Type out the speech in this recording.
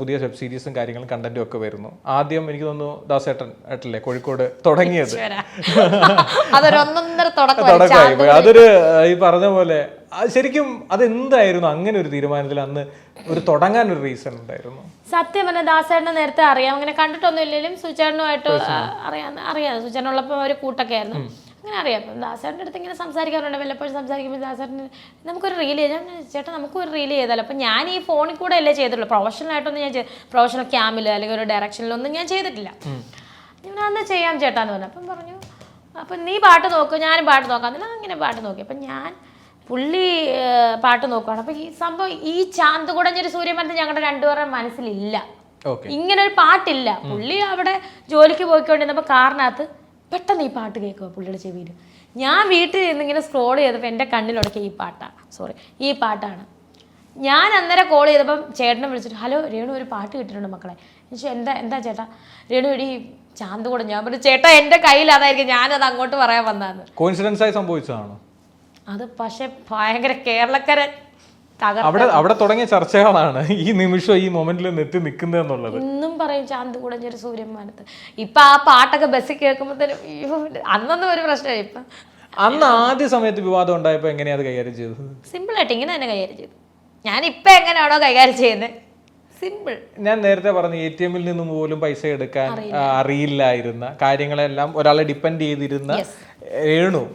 പുതിയ വെബ് സീരീസും കാര്യങ്ങളും കണ്ടന്റും ഒക്കെ വരുന്നു. ആദ്യം എനിക്ക് തോന്നുന്നു ദാസേട്ടൻ ഏട്ടല്ലേ കോഴിക്കോട് തുടങ്ങിയത്? തുടക്കമായി അതൊരു ഈ പറഞ്ഞ പോലെ ശരിക്കും അതെന്തായിരുന്നു അങ്ങനെ ഒരു തീരുമാനത്തിൽ അന്ന് ഒരു തുടങ്ങാൻ ഒരു റീസൺ ഉണ്ടായിരുന്നു? സത്യം പറഞ്ഞ ദാസേട്ടനെ നേരത്തെ അറിയാം. അങ്ങനെ കണ്ടിട്ടൊന്നും ഇല്ലെങ്കിലും സുചേട്ടനുമായിട്ട് അറിയാം അറിയാം. സുചേട്ടനുള്ളപ്പോൾ ഒരു കൂട്ടൊക്കെ ആയിരുന്നു. അങ്ങനെ അറിയാം അപ്പം ദാസേട്ടന്റെ അടുത്ത് ഇങ്ങനെ സംസാരിക്കാറുണ്ട്. വല്ലപ്പോഴും സംസാരിക്കുമ്പോൾ ദാസേട്ടന് നമുക്കൊരു റീൽ ചെയ്യാം ഞാൻ ചേട്ടാ നമുക്കൊരു റീൽ ചെയ്താലോ? അപ്പം ഞാൻ ഈ ഫോണിൽ കൂടെ അല്ലേ ചെയ്തിട്ടുള്ളൂ. പ്രൊഫഷണലായിട്ടൊന്നും ഞാൻ പ്രൊഫഷണൽ ക്യാമിൽ അല്ലെങ്കിൽ ഒരു ഡയറക്ഷനിലൊന്നും ഞാൻ ചെയ്തിട്ടില്ല. ഞാൻ അന്ന് ചെയ്യാം ചേട്ടാ എന്ന് പറഞ്ഞു. അപ്പം പറഞ്ഞു അപ്പം നീ പാട്ട് നോക്ക് ഞാനും പാട്ട് നോക്കാം. എന്നാൽ അങ്ങനെ പാട്ട് നോക്കി. അപ്പം ഞാൻ പുള്ളി പാട്ട് നോക്കുകയാണ് അപ്പം ഈ സംഭവം ഈ ചാന്ത് കുടഞ്ഞൊരു സൂര്യമനത്തിൽ ഞങ്ങളുടെ രണ്ടുപേരുടെ മനസ്സിലില്ല. ഇങ്ങനൊരു ഇങ്ങനെ ഒരു പാട്ടില്ല പുള്ളി അവിടെ ജോലിക്ക് പോയിക്കൊണ്ടിരുന്നപ്പോൾ കാറിനകത്ത് പെട്ടെന്ന് ഈ പാട്ട് കേൾക്കുക പുള്ളിയുടെ ചെവിയിൽ ഞാൻ വീട്ടിൽ ഇന്നിങ്ങനെ സ്ക്രോൾ ചെയ്തപ്പോൾ എന്റെ കണ്ണിലൊടക്കിയ ഈ പാട്ടാണ് സോറി ഈ പാട്ടാണ്. ഞാൻ അന്നേരം കോൾ ചെയ്തപ്പം ചേട്ടനെ വിളിച്ചിട്ട് ഹലോ രേണു ഒരു പാട്ട് കിട്ടിയിട്ടുണ്ട് മക്കളെ. ചോദിച്ചു, എന്താ എന്താ ചേട്ടാ? രേണു എടി ചാന്ത് കൂടെ. ഞാൻ പറഞ്ഞു ചേട്ടാ എന്റെ കയ്യിൽ അതായിരിക്കും ഞാനത് അങ്ങോട്ട് പറയാൻ വന്നതാണ് കോയിൻസിഡൻസ് ആയി സംഭവിച്ചതാണോ? അത് പക്ഷെ ഭയങ്കര കേരളക്കരൻ. അവിടെ അവിടെ തുടങ്ങിയ ചർച്ചകളാണ് ഈ നിമിഷം ഈ മൊമെന്റിൽ എത്തി നിൽക്കുന്നത് എന്നുള്ളത്. ഇന്നും പറയും ചാന്ത് കുടഞ്ഞൊരു സൂര്യന്മാനത്ത് ഇപ്പൊ ആ പാട്ടൊക്കെ ബസ്സിൽ കേൾക്കുമ്പോഴത്തേനും അന്നൊന്നും ഒരു പ്രശ്നമായി ഇപ്പൊ അന്ന് ആദ്യ സമയത്ത് വിവാദം ഉണ്ടായപ്പോൾ എങ്ങനെയാ അത് കൈകാര്യം ചെയ്തത്? സിമ്പിൾ ആയിട്ട് ഇങ്ങനെ തന്നെ കൈകാര്യം ചെയ്തു. ഞാൻ ഇപ്പൊ എങ്ങനെയാണോ കൈകാര്യം ചെയ്യുന്നത് സിമ്പിൾ. ഞാൻ നേരത്തെ പറഞ്ഞു എ ടി എമ്മിൽ നിന്നും പോലും പൈസ എടുക്കാൻ അറിയില്ലായിരുന്ന കാര്യങ്ങളെല്ലാം ഒരാളെ ഡിപ്പെൻഡ് ചെയ്തിരുന്ന രേണു